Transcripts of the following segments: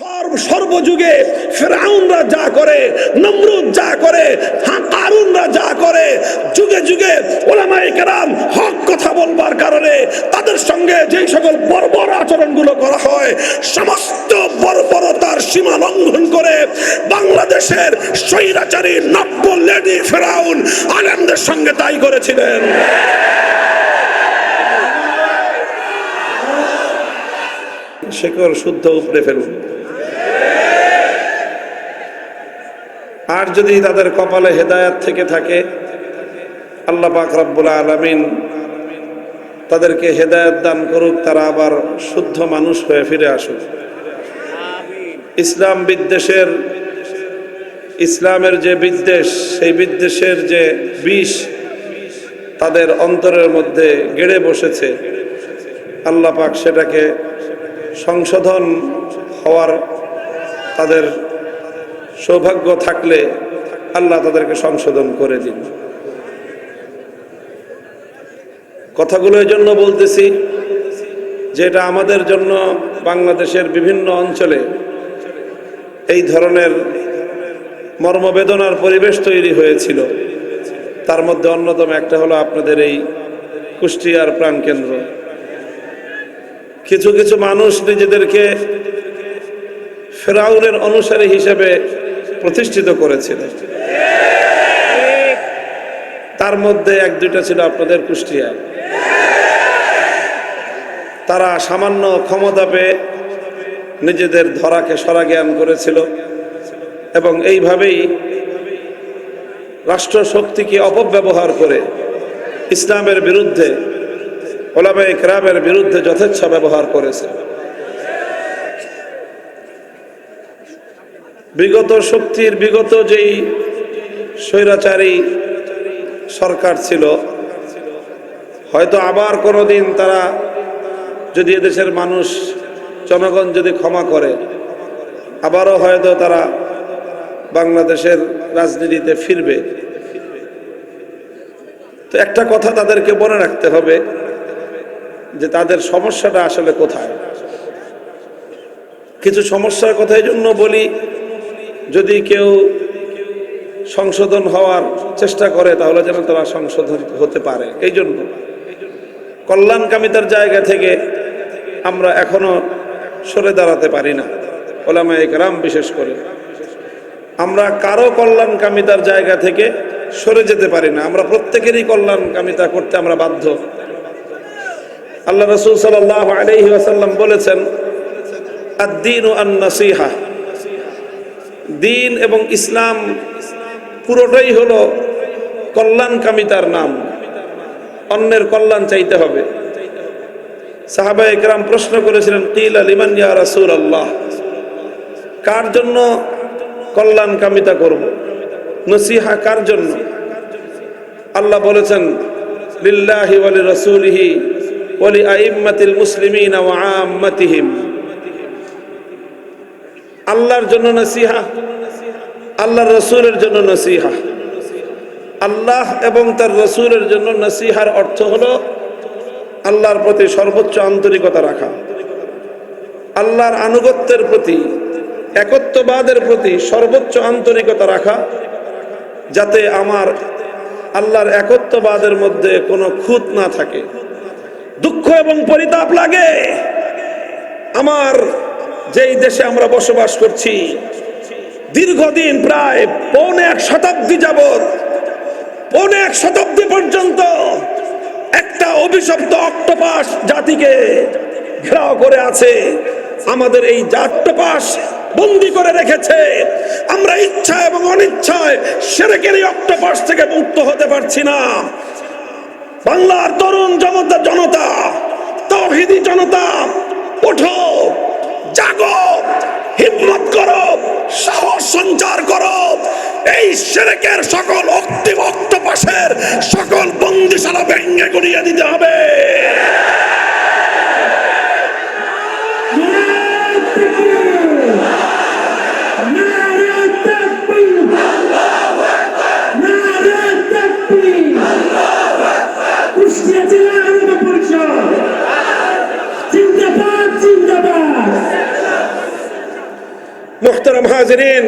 সর্ব- সর্বযুগে ফেরাউনরা যা করে, নমরুদ যা করে কারুনরা যা করে, যুগে যুগে ওলামায়ে কেরাম হক কথা বলবার কারণে তাদের সঙ্গে যেই সকল বর্বর আচরণগুলো করা হয়, সমস্ত বর্বরতার সীমা লঙ্ঘন করে বাংলাদেশের স্বৈরাচারী নব্য লেডি ফেরাউন আলেমদের সঙ্গে তাই করেছিলেন। শেকর শুদ্ধ উপড়ে ফেলুন। আর যদি তাদের কপালে হেদায়াত থেকে থাকে, আল্লাহ পাক রব্বুল আলমিন তাদেরকে হেদায়ত দান করুক, তারা আবার শুদ্ধ মানুষ হয়ে ফিরে আসুক। ইসলাম বিদ্বেষের, ইসলামের যে বিদ্বেষ, সেই বিদ্বেষের যে বিষ তাদের অন্তরের মধ্যে গেড়ে বসেছে। আল্লাহ পাক সেটাকে সংশোধন হওয়ার তাদের সৌভাগ্য থাকলে আল্লাহ তাদেরকে সংশোধন করে দিন। কথাগুলো এই জন্য বলতেছি যে এটা আমাদের জন্য বাংলাদেশের বিভিন্ন অঞ্চলে এই ধরনের মর্মবেদনার পরিবেশ তৈরি হয়েছিল। তার মধ্যে অন্যতম একটা হলো আপনাদের এই কুষ্টিয়ার প্রাণকেন্দ্র কিছু কিছু মানুষ নিজেদেরকে ফেরাউনের অনুসারী হিসেবে প্রতিষ্ঠিত করেছিল। তার মধ্যে এক দুইটা ছিল আপনাদের কুষ্টিয়া। তারা সামান্য ক্ষমতা পেয়ে নিজেদের ধরাকে সরা জ্ঞান করেছিল এবং এইভাবেই রাষ্ট্র শক্তিকে অপব্যবহার করে ইসলামের বিরুদ্ধে ওলামাই ক্রামের বিরুদ্ধে যথেচ্ছ ব্যবহার করেছে। বিগত শক্তির, বিগত যেই স্বৈরাচারী সরকার ছিল, হয়তো আবার কোনোদিন তারা যদি এদেশের মানুষ, জনগণ যদি ক্ষমা করে, আবারও হয়তো তারা বাংলাদেশের রাজনীতিতে ফিরবে। তো একটা কথা তাদেরকে মনে রাখতে হবে, যে তাদের সমস্যাটা আসলে কোথায়? কিছু সমস্যার কথা এই জন্য বলি যদি কেউ সংশোধন হওয়ার চেষ্টা করে, তাহলে যেন তারা সংশোধন হতে পারে। এই জন্য কল্যাণকামিতার জায়গা থেকে আমরা এখনও সরে দাঁড়াতে পারি না। ওলামা একরাম বিশেষ করে। আমরা কারও কল্যাণকামিতার জায়গা থেকে সরে যেতে পারি না। আমরা প্রত্যেকেরই কল্যাণকামিতা করতে আমরা বাধ্য। আল্লাহ রসুল সাল্লাহ আলহি আসাল্লাম বলেছেন, আদ্দিন আন্নাসিহা। দিন এবং ইসলাম পুরোটাই হলো কল্যাণকামিতার নাম। অন্যের কল্যাণ চাইতে হবে। সাহাবা একরাম প্রশ্ন করেছিলেন, কিল আলিমান রাসূল আল্লাহ কার জন্য কল্যাণকামিতা করব? নসিহা কার জন্য? আল্লাহ বলেছেন, লিল্লাহি ওয়ালি রাসূলিহি ওয়ালি আইম্মাতিল মুসলিমিন ওয়া আম্মাতিহিম। আল্লাহর জন্য নসিহা, আল্লাহর রসুলের জন্য নসিহা। আল্লাহ এবং তার রসুলের জন্য নসিহার অর্থ হলো আল্লাহর প্রতি সর্বোচ্চ আন্তরিকতা রাখা। আল্লাহর আনুগত্যের প্রতি, একত্ববাদের প্রতি সর্বোচ্চ আন্তরিকতা রাখা, যাতে আমার আল্লাহর একত্ববাদের মধ্যে কোনো খুঁত না থাকে। দুঃখ এবং পরিতাপ লাগে। আমার যেই দেশে আমরা বসবাস করছি, দীর্ঘদিন প্রায় পৌনে এক শতাব্দী যাবৎ, পৌনে এক শতাব্দী পর্যন্ত একটা অভিশপ্ত অক্টোপাস জাতিকে ঘেরাও করে আছে। আমাদের এই জাট্টপাস বন্দি করে রেখেছে, আমরা ইচ্ছা এবং অনিচ্ছায় সেরেকের এই অক্টোপাস থেকে মুক্ত হতে পারছি না। বাংলার তরুণ জনতা জনতা, তৌহিদি জনতা, ওঠো। জাগো, হিম্মত করো, সাহস সঞ্চার করো। এই সেরেকের সকল অক্তি অক্টোপাসের সকল বন্দিশালা ভেঙ্গে গড়িয়ে দিতে হবে কুষ্টিয়া জেলা আলাদা পরিষদ জিন্দাবাদ জিন্দাবাদ মুখতারাম হাজরিন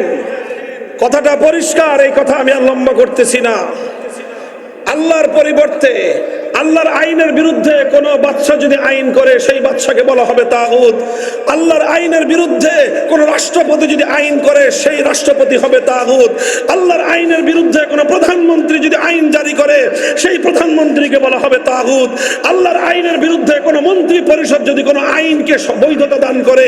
কথাটা পরিষ্কার, এই কথা আমি আর করতেছি না। আল্লাহর পরিবর্তে, আল্লাহর আইনের বিরুদ্ধে কোনো বাচ্চা যদি আইন করে, সেই বাচ্চাকে বলা হবে তাগুত। আল্লাহর আইনের বিরুদ্ধে কোন রাষ্ট্রপতি যদি আইন করে, সেই রাষ্ট্রপতি হবে তাগুত। আল্লাহর আইনের বিরুদ্ধে কোন প্রধানমন্ত্রী যদি আইন জারি করে, সেই প্রধানমন্ত্রীকে বলা হবে তাগুত। আল্লাহর আইনের বিরুদ্ধে কোন মন্ত্রী পরিষদ যদি কোনো আইনকে বৈধতা দান করে,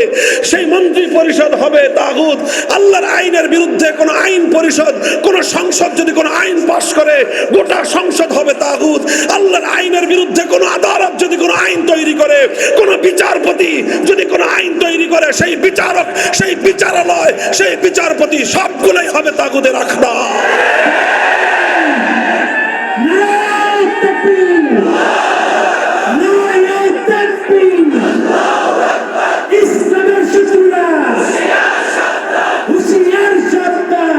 সেই মন্ত্রী পরিষদ হবে তাগুত। আল্লাহর আইনের বিরুদ্ধে কোন আইন পরিষদ, কোন সংসদ যদি কোনো আইন পাশ করে, গোটা সংসদ হবে তাগুত। আল্লাহর আইনের বিরুদ্ধে কোনো আদালত যদি কোনো আইন তৈরি করে, কোনো বিচারপতি যদি কোনো আইন তৈরি করে সেই বিচারক সেই বিচারালয় সেই বিচারপতি সবগুলোই হবে তাগুদের আখড়া নারায়ণ তাকবীর নারায়ণ তাকবীর ইসলামের শত্রুরা হুশিয়ার সাবধান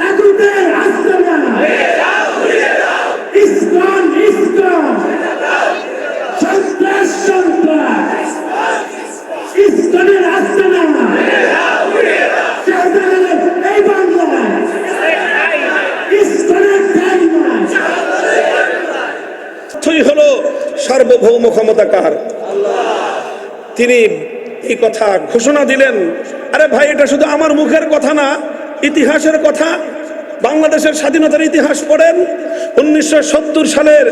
তাগুতের আস্তানা ইসলাম ইসলাম সন্ত্রাস সন্ত্রাস ইসলামের আস্তানা শাহজালালের এই বাংলা ইসলামের ঠাইমা অর্থই হলো, সার্বভৌম ক্ষমতা কার? তিনি এই কথা ঘোষণা দিলেন, আরে ভাই, এটা শুধু আমার মুখের কথা না, ইতিহাসের কথা। বাংলাদেশের স্বাধীনতার ইতিহাস পড়েন, উনিশশো সত্তর সালের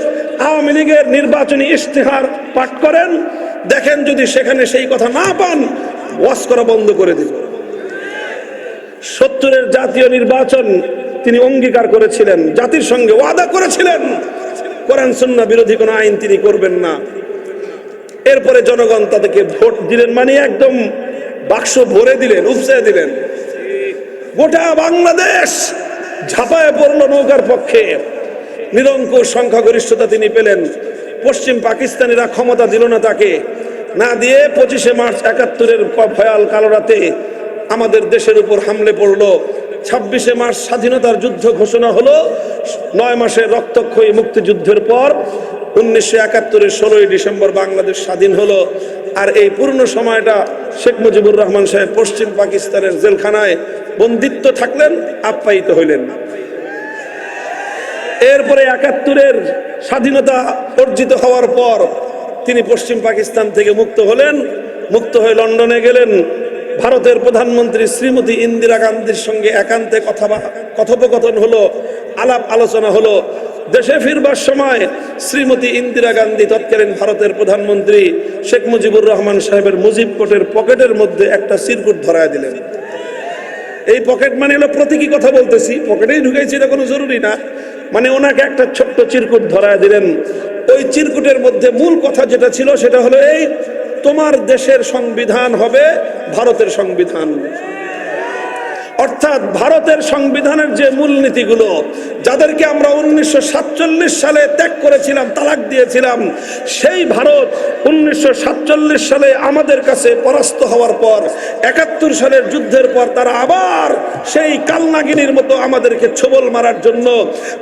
আওয়ামী লীগের নির্বাচনী ইশতেহার পাঠ করেন। দেখেন যদি সেখানে সেই কথা না পান ওয়াশ করা বন্ধ করে দিল। সত্তরের জাতীয় নির্বাচন তিনি অঙ্গীকার করেছিলেন, জাতির সঙ্গে ওয়াদা করেছিলেন। কোরআন, সুন্নাহ বিরোধী কোনো আইন তিনি করবেন না। এরপরে জনগণ তাদেরকে ভোট দিলেন মানে একদম বাক্স ভরে দিলেন উপসায় দিলেন। গোটা বাংলাদেশ ঝাঁপায় পড়ল নৌকার পক্ষে। নিরঙ্কুশ সংখ্যাগরিষ্ঠতা তিনি পেলেন। পশ্চিম পাকিস্তানিরা ক্ষমতা দিল না তাকে। না দিয়ে পঁচিশে মার্চ একাত্তরের ভয়াল কালো রাতে আমাদের দেশের উপর হামলে পড়ল ছাব্বিশে মার্চ স্বাধীনতার যুদ্ধ ঘোষণা হলো। নয় মাসের রক্তক্ষয়ী মুক্তিযুদ্ধের পর উনিশশো একাত্তরের ষোলোই ডিসেম্বর বাংলাদেশ স্বাধীন হলো। আর এই পূর্ণ সময়টা শেখ মুজিবুর রহমান সাহেব পশ্চিম পাকিস্তানের জেলখানায় বন্দিত্ব থাকলেন, আপ্যায়িত হইলেন। এরপরে একাত্তরের স্বাধীনতা অর্জিত হওয়ার পর তিনি পশ্চিম পাকিস্তান থেকে মুক্ত হলেন। মুক্ত হয়ে লন্ডনে গেলেন। ভারতের প্রধানমন্ত্রী শ্রীমতী ইন্দিরা গান্ধীর সঙ্গে একান্তে কথা কথোপকথন হলো, আলাপ আলোচনা হলো। দেশে ফিরবার সময় শ্রীমতী ইন্দিরা গান্ধী তৎকালীন ভারতের প্রধানমন্ত্রী শেখ মুজিবুর রহমান সাহেবের মুজিব কোটের পকেটের মধ্যে একটা সিরকুট ধরায় দিলেন। এই পকেট মানে হলো প্রতীকী কথা বলতেছি, পকেটেই ঢুকেছি এটা কোনো জরুরি না। মানে ওনাকে একটা ছোট্ট চিরকুট ধরায় দিলেন। ওই চিরকুটের মধ্যে মূল কথা যেটা ছিল সেটা হলো এই তোমার দেশের সংবিধান হবে ভারতের সংবিধান। অর্থাৎ ভারতের সংবিধানের যে মূলনীতিগুলো, যাদেরকে আমরা উনিশশো সাতচল্লিশ সালে ত্যাগ করেছিলাম, তালাক দিয়েছিলাম, সেই ভারত উনিশশো সাতচল্লিশ সালে আমাদের কাছে পরাস্ত হওয়ার পর, একাত্তর সালের যুদ্ধের পর তারা আবার সেই কালনাগিনীর মতো আমাদেরকে ছবল মারার জন্য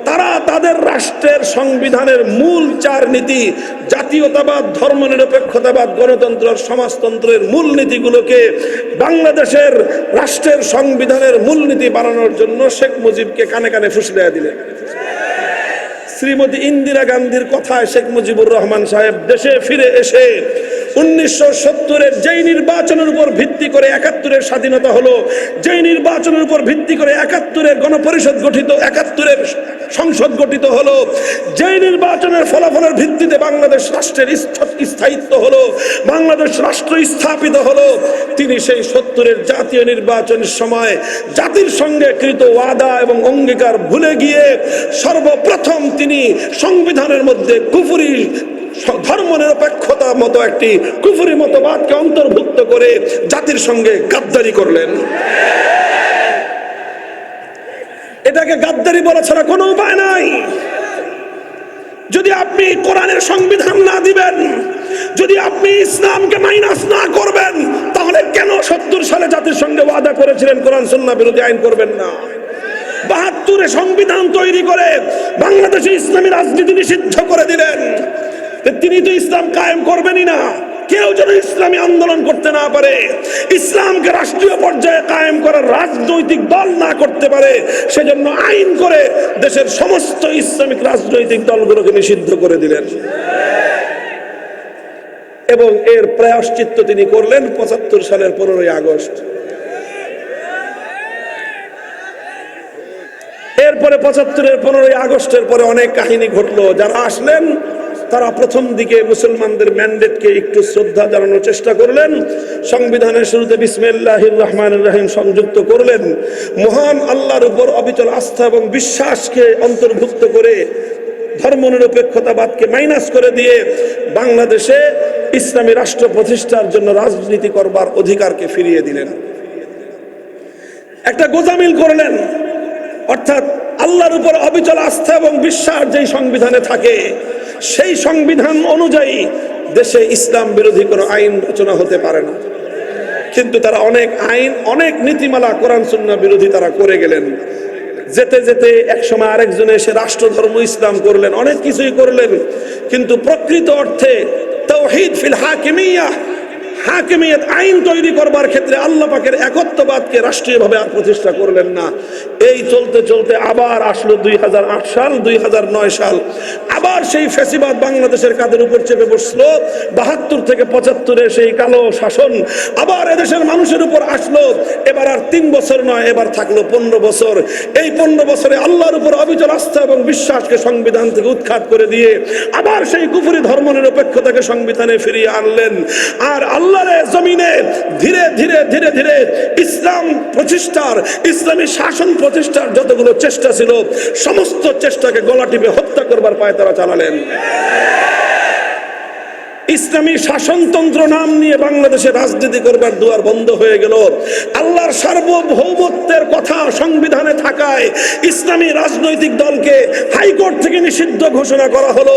তারা তাদের রাষ্ট্রের সংবিধানের মূল চার নীতি, জাতীয়তাবাদ, ধর্মনিরপেক্ষতাবাদ, গণতন্ত্র, সমাজতন্ত্রের মূল নীতিগুলোকে বাংলাদেশের রাষ্ট্রের সংবিধানের মূলনীতি বানানোর জন্য শেখ মুজিবকে কানে কানে ফুসলিয়া দিলেন। শ্রীমতী ইন্দিরা গান্ধীর কথায় শেখ মুজিবুর রহমান সাহেব দেশে ফিরে এসে উনিশশো সত্তরের যেই নির্বাচনের উপর ভিত্তি করে একাত্তরের স্বাধীনতা হলো, যেই নির্বাচনের উপর ভিত্তি করে একাত্তরের গণপরিষদ গঠিত, একাত্তরের সংসদ গঠিত হলো যেই নির্বাচনের ফলাফলের ভিত্তিতে বাংলাদেশ রাষ্ট্রের স্থায়িত্ব হলো, বাংলাদেশ রাষ্ট্র স্থাপিত হলো, তিনি সেই সত্তরের জাতীয় নির্বাচনের সময় জাতির সঙ্গে কৃত ওয়াদা এবং অঙ্গীকার ভুলে গিয়ে সর্বপ্রথম তিনি সংবিধানের মধ্যে কুফুরি ধর্মনিরপেক্ষতা মতো একটি কুফুরি মতবাদকে অন্তর্ভুক্ত করে জাতির সঙ্গে গাদ্দারি করলেন। এটাকে গাদ্দারি বলা ছাড়া কোনো উপায় নাই। যদি আপনি কোরআনের সংবিধান না দিবেন, যদি আপনি ইসলামকে মাইনাস না করবেন, তাহলে কেন সত্তর সালে জাতির সঙ্গে ওয়াদা করেছিলেন কোরআন সন্না বিরোধী আইন করবেন না? বাহাত্তরে সংবিধান তৈরি করে বাংলাদেশে ইসলামী রাজনীতি নিষিদ্ধ করে দিলেন। তিনি তো ইসলাম কায়েম করবেনই না। কেউ যেন ইসলামী আন্দোলন করতে না পারে, ইসলামকে রাষ্ট্রীয় পর্যায়ে কায়েম করার রাজনৈতিক দল না করতে পারে, সেজন্য আইন করে দেশের সমস্ত ইসলামিক রাজনৈতিক দলগুলোকে নিষিদ্ধ করে দিলেন। এবং এর প্রায়শ্চিত্ত তিনি করলেন পঁচাত্তর সালের পনেরোই আগস্ট। এরপরে পঁচাত্তরের পনেরোই আগস্টের পরে অনেক কাহিনী ঘটলো, যারা আসলেন তারা প্রথম দিকে মুসলমানদের ম্যান্ডেটকে একটু শ্রদ্ধা জানানোর চেষ্টা করলেন। সংবিধানের শুরুতে বিসমিল্লাহ রহমান রাহিম সংযুক্ত করলেন। মহান আল্লাহর উপর অবিচল আস্থা এবং বিশ্বাসকে অন্তর্ভুক্ত করে ধর্মনিরপেক্ষতাবাদকে মাইনাস করে দিয়ে বাংলাদেশে ইসলামী রাষ্ট্র প্রতিষ্ঠার জন্য রাজনীতি করবার অধিকারকে ফিরিয়ে দিলেন। একটা গোজামিল করলেন। অর্থাৎ আল্লাহর উপর অবিচল আস্থা এবং বিশ্বাস যেই সংবিধানে থাকে সেই সংবিধান অনুযায়ী দেশে ইসলাম বিরোধী কোনো আইন রচনা হতে পারে না। কিন্তু তারা অনেক আইন, অনেক নীতিমালা কোরআন সুন্না বিরোধী তারা করে গেলেন। যেতে যেতে একসময় আরেকজনে এসে রাষ্ট্রধর্ম, ইসলাম করলেন, অনেক কিছুই করলেন। কিন্তু প্রকৃত অর্থে তৌহিদ ফিল হাকিমিয়া হাকিমিয়ত আইন তৈরি করবার ক্ষেত্রে আল্লাহ পাকের একত্ববাদকে রাষ্ট্রীয়ভাবে আর প্রতিষ্ঠা করলেন না। এই চলতে চলতে আবার আসলো দুই সাল দুই সাল। আবার সেই ফেসিবাদ বাংলাদেশের কাদের উপর চেপে বসল। বাহাত্তর থেকে পঁচাত্তরে সেই কালো শাসন আবার এদেশের মানুষের উপর আসলো। এবার আর তিন বছর নয়, এবার থাকল পনেরো বছর। এই পনেরো বছরে আল্লাহর উপর অবিচল আস্থা এবং বিশ্বাসকে সংবিধান থেকে উৎখাত করে দিয়ে আবার সেই কুফুরি ধর্ম নিরপেক্ষতাকে সংবিধানে ফিরিয়ে আনলেন। আর আল্লাহরে জমিনে ধীরে ধীরে ধীরে ধীরে ইসলাম প্রতিষ্ঠার, ইসলামী শাসন প্রতিষ্ঠার যতগুলো চেষ্টা ছিল, সমস্ত চেষ্টাকে গলা টিপে হত্যা করবার পায় তারা চালালেন। ইসলামী শাসনতন্ত্র নাম নিয়ে বাংলাদেশে রাজনীতি করবার দুয়ার বন্ধ হয়ে গেল। আল্লাহর সার্বভৌমত্বের কথা সংবিধানে থাকায় ইসলামী রাজনৈতিক দলকে হাইকোর্ট থেকে নিষিদ্ধ ঘোষণা করা হলো।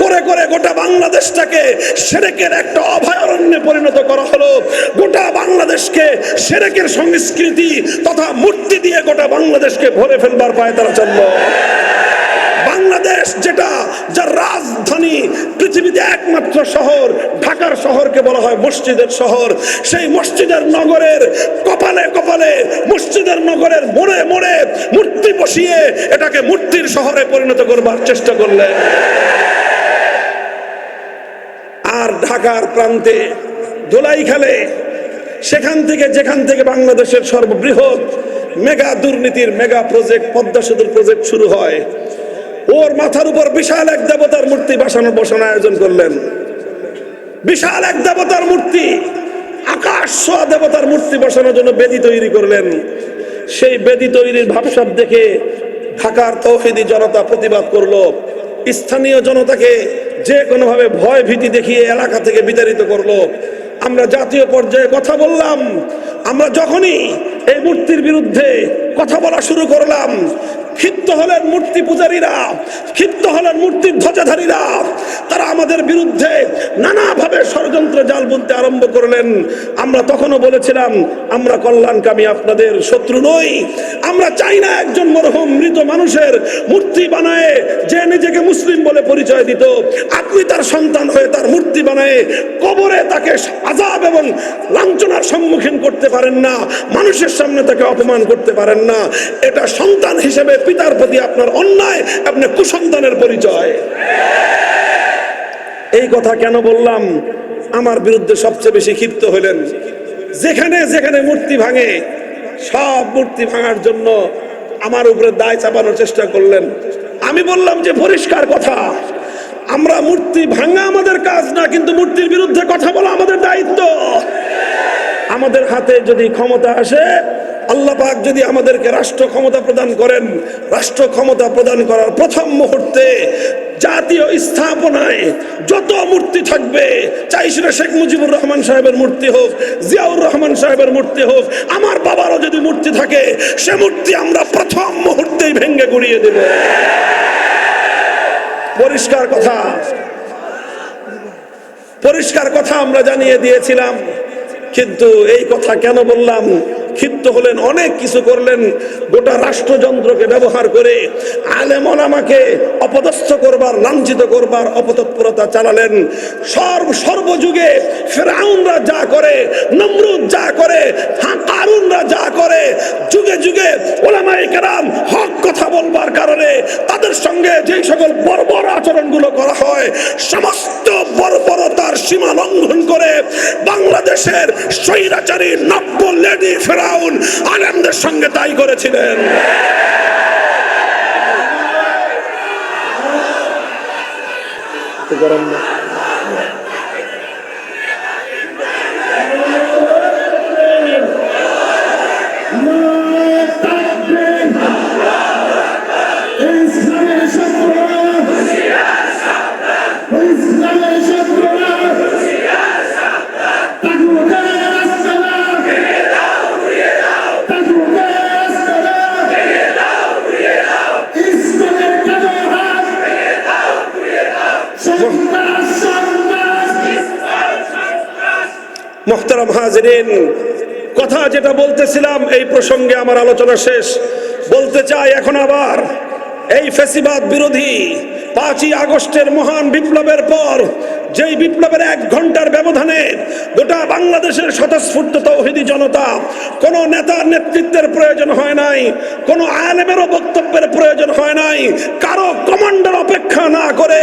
করে করে গোটা বাংলাদেশটাকে সেরেকের একটা অভয়ারণ্যে পরিণত করা হলো। গোটা বাংলাদেশকে সেরেকের সংস্কৃতি তথা মূর্তি দিয়ে গোটা বাংলাদেশকে ভরে ফেলবার পায় তারা চলল। বাংলাদেশ যেটা, যার রাজধানী পৃথিবীতে একমাত্র শহর, ঢাকার শহরকে বলা হয় মসজিদের শহর। সেই মসজিদের নগরের কপালে কপালে, মসজিদের নগরের মোড়ে মোড়ে মূর্তি বসিয়ে এটাকে মূর্তির শহরে পরিণত করবার চেষ্টা করলেন আর ঢাকার প্রান্তে দোলাই খেলে সেখান থেকে যেখান থেকে বাংলাদেশের সর্ববৃহৎ মেগা দুর্নীতির, মেগা প্রজেক্ট, পদ্মা সেতুর প্রজেক্ট শুরু হয় ওর মাথার উপর বিশাল এক দেবতার মূর্তি বসানো বসানো আয়োজন করলেন। বিশাল এক দেবতার মূর্তি, আকাশ দেবতার মূর্তি বসানোর জন্য বেদি তৈরি করলেন। সেই বেদি তৈরির ভাবসাব দেখে ঢাকার তৌহিদি জনতা প্রতিবাদ করল। স্থানীয় জনতাকে যে কোনোভাবে ভয় ভীতি দেখিয়ে এলাকা থেকে বিতাড়িত করল। আমরা জাতীয় পর্যায়ে কথা বললাম, আমরা যখনই এই মূর্তির বিরুদ্ধে কথা বলা শুরু করলাম ক্ষিপ্ত হলেন মূর্তি পূজারীরা, ক্ষিপ্ত হলেন মূর্তির ধ্বজাধারীরা। তারা আমাদের বিরুদ্ধে নানাভাবে ষড়যন্ত্র জাল বুনতে আরম্ভ করলেন। আমরা তখনও বলেছিলাম, আমরা কল্যাণকামী আপনাদের শত্রু নই। আমরা চাই না একজন মরহুম মৃত মানুষের মূর্তি বানায় যে নিজেকে মুসলিম বলে পরিচয় দিত। আপনি তার সন্তান হয়ে তার মূর্তি বানায় কবরে তাকে আজাব এবং লাঞ্ছনার সম্মুখীন করতে পারেন না। মানুষের সামনে তাকে অপমান করতে পারেন না। এটা সন্তান হিসেবে পিতার প্রতি আপনার অন্যায় আপনার কুসন্তানের পরিচয়। এই কথা কেন বললাম? আমার বিরুদ্ধে সবচেয়ে বেশি ক্ষিপ্ত হলেন। যেখানে যেখানে মূর্তি ভাঙে, সব মূর্তি ভাঙার জন্য আমার উপরে দায় চাপানোর চেষ্টা করলেন। আমি বললাম যে, পরিষ্কার কথা, আমরা মূর্তি ভাঙা আমাদের কাজ না, কিন্তু মূর্তির বিরুদ্ধে কথা বলা আমাদের দায়িত্ব। আমাদের হাতে যদি ক্ষমতা আসে আল্লাহ পাক যদি আমাদেরকে রাষ্ট্র ক্ষমতা প্রদান করেন, রাষ্ট্র ক্ষমতা প্রদান করার প্রথম মুহূর্তে জাতীয় স্থাপনায় যত মূর্তি থাকবে, চাই সেটা শেখ মুজিবুর রহমান সাহেবের মূর্তি হোক, জিয়াউর রহমান সাহেবের মূর্তি হোক, আমার বাবারও যদি মূর্তি থাকে, সে মূর্তি আমরা প্রথম মুহূর্তেই ভেঙ্গে গুড়িয়ে দেব। পরিষ্কার কথা। পরিষ্কার কথা আমরা জানিয়ে দিয়েছিলাম, কিন্তু এই কথা কেন বললাম? ক্ষিপ্ত হলেন, অনেক কিছু করলেন। গোটা রাষ্ট্রযন্ত্রকে ব্যবহার করে আলেম ওলামাকে অপদস্থ করবার, লাঞ্ছিত করবার অপতৎপরতা চালালেন। সর্ব, সর্বযুগে ফেরাউনরা যা করে, নমরুদ যা করে কারুনরা যা করে, যুগে যুগে ওলামাই কেরাম হক কথা বলবার কারণে তাদের সঙ্গে যেই সকল বর্বর আচরণগুলো করা হয়, সমস্ত বর্বরতার সীমা লঙ্ঘন করে বাংলাদেশের স্বৈরাচারী নব্য লেডি ফেরাউন আলেমদের সঙ্গে তাই করেছিলেন। গরম না। মোহতারাম কথা যেটা বলতেছিলাম, এই প্রসঙ্গে আমার আলোচনা শেষ। বলতে চাই এখন আবার, এই ফেসিবাদ বিরোধী পাঁচই আগস্টের মহান বিপ্লবের পর যেই বিপ্লবের এক ঘণ্টার ব্যবধানে গোটা বাংলাদেশের স্বতঃস্ফূর্ত তৌহিদি জনতা, কোনো নেতার নেতৃত্বের প্রয়োজন হয় নাই, কোনো আলেমেরও বক্তব্যের প্রয়োজন হয় নাই, কারও কমান্ডার অপেক্ষা না করে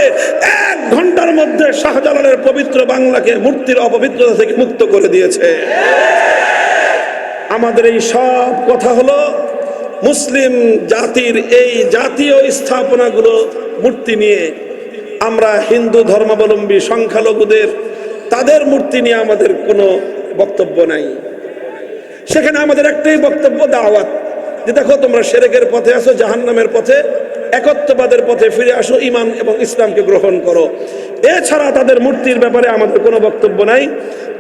এক ঘণ্টার মধ্যে শাহজালালের পবিত্র বাংলাকে মূর্তির অপবিত্রতা থেকে মুক্ত করে দিয়েছে। আমাদের এই সব কথা হলো, মুসলিম জাতির এই জাতীয় স্থাপনাগুলো মূর্তি নিয়ে আমরা হিন্দু ধর্মাবলম্বী সংখ্যালঘুদের, তাদের মূর্তি নিয়ে আমাদের কোনো বক্তব্য নাই। সেখানে আমাদের একটাই বক্তব্য, দাওয়াত। যে দেখো, তোমরা সেরেকের পথে আসো জাহান্নামের পথে, একত্ববাদের পথে ফিরে আসো ইমান এবং ইসলামকে গ্রহণ করো। এছাড়া তাদের মূর্তির ব্যাপারে আমাদের কোনো বক্তব্য নাই।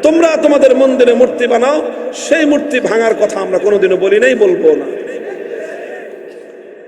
তোমরা তোমাদের মন্দিরে মূর্তি বানাও, সেই মূর্তি ভাঙার কথা আমরা কোনোদিনও বলি নাই, বলব না।